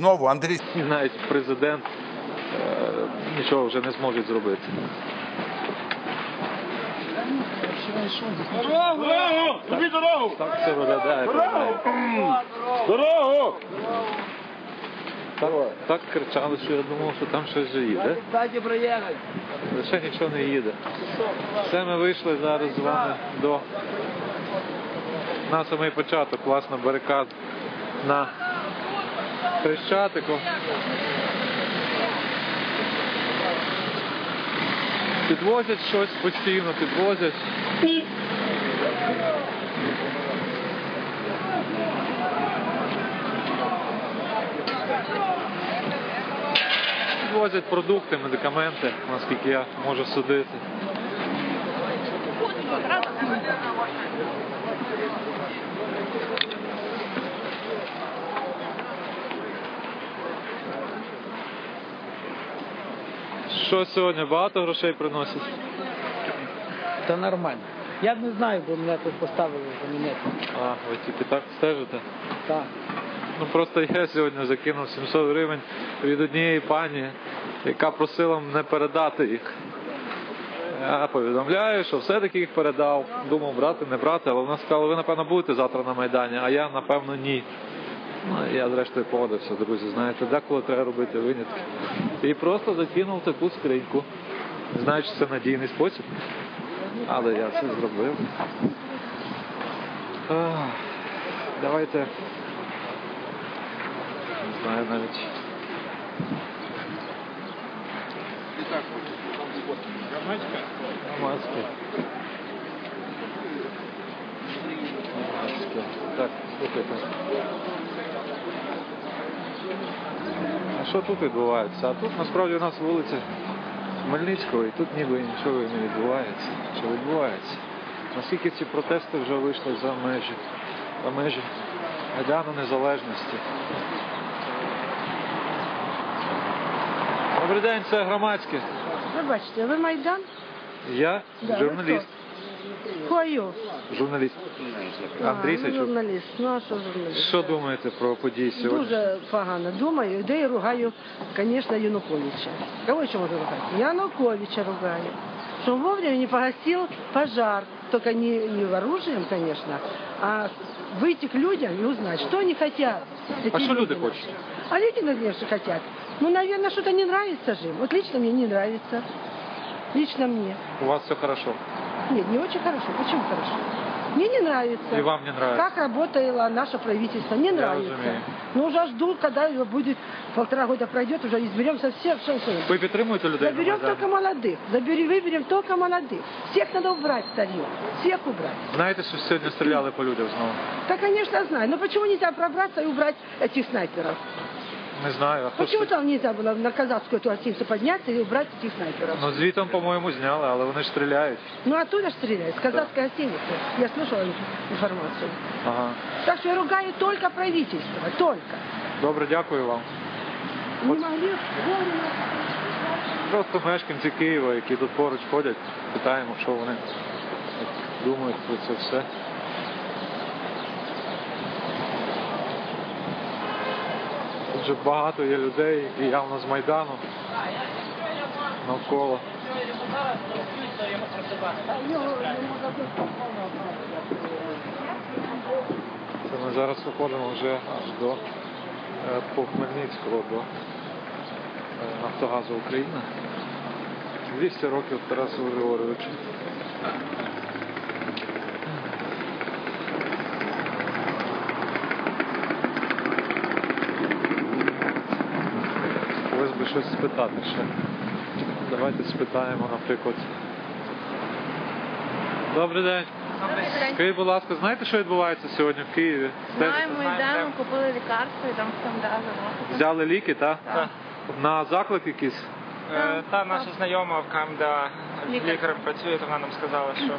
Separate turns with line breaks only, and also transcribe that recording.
знову Андрій
І навіть президент е, нічого вже не зможе зробити.
Дорогу! Тобі дорогу!
Так це виглядає.
Дорогу!
Так, так кричали, що я думав, що там щось вже їде.
Дайте проїхати.
Лише нічого не їде. Все ми вийшли зараз з вами до на самий початок, власне, барикад на Хрещатику. Підвозять щось постійно, підвозять. Підвозять продукти, медикаменти, наскільки я можу судити. Що сьогодні багато грошей приносять?
Та нормально. Я не знаю, бо мене тут поставили замінити.
А, ви тільки так стежите?
Так.
Ну просто я сьогодні закинув 700 гривень від однієї пані, яка просила мене передати їх. Я повідомляю, що все-таки їх передав. Думав брати, не брати, але вона сказала, ви напевно будете завтра на Майдані, а я напевно ні. Ну, я зрештою погодився, друзі, знаєте, деколи треба робити винятки. І просто закинув таку скриньку. Не знаю, чи це надійний спосіб, але я це зробив. Ах, Давайте не знаю навіть. Громадське. Громадське. Так, слухайте. А що тут відбувається? А тут насправді у нас вулиця Хмельницького і тут ніби нічого не відбувається. Чи відбувається? Наскільки ці протести вже вийшли за межі, за межі Майдану Незалежності? Добрий день, це громадське.
Ви бачите, ви Майдан?
Я
Да,
журналіст.
Кою?
Журналіст. Андрій
а, ну,
Сачук.
журналіст. Ну а що журналіст?
Що думаєте про події сьогодні?
Дуже погано думаю, де я ругаю, звісно, Януковича. Кого ще можу ругати? Януковича ругаю. Что он вовремя не погасил пожар. Только не, не оружием, конечно, а выйти к людям и узнать, что они хотят. Эти
А что люди
наши.
хотят?
А люди, конечно, хотят. Ну, наверное, что-то не нравится же им. Вот лично мне не нравится. Лично мне.
У вас все хорошо.
Нет, не очень хорошо. Почему хорошо? Мне не нравится.
И вам не нравится?
Как работало наше правительство. Не нравится.
разумею.
Но уже ждут, когда его будет полтора года пройдет, уже изберем совсем все.
Ви підтримуєте людей на
Заберем
Майдані?
только молодых. Забери, выберем только молодых. Всех надо убрать старье. Всех убрать.
Знаєте, що сьогодні стріляли по людях знову?
Да, конечно, знаю. Но почему нельзя пробраться и убрать этих снайперов?
Не знаю, а хто
Почему
ж-
там нельзя было на казацкую эту гостиницу подняться и убрать этих снайперов?
Ну звітом, по-моєму, зняли, але вони ж стріляють.
Ну оттуда ж стреляют, с казацкой гостиницы. Я слышала информацию.
Ага.
Так что я ругаю только правительство, только.
Добре, дякую вам.
Не могли вовремя.
Просто мешканці Києва, які тут поруч ходять, питаємо, що вони думають про це все. Тут багато є людей, які явно з Майдану навколо. Це ми зараз виходимо вже аж до е, по Хмельницького до е, Нафтогазу України. 200 років Тарасу Григоровичу. Щось спитати ще. Давайте спитаємо, наприклад. Добрий день. Скажіть, будь ласка, знаєте, що відбувається сьогодні в Києві?
Знаємо, йдемо, купили лікарство і там скандали.
Взяли ліки, так? На заклик якийсь?
Е, Та наша знайома в КМДА
Лікар.
лікарем працює, то вона нам сказала, що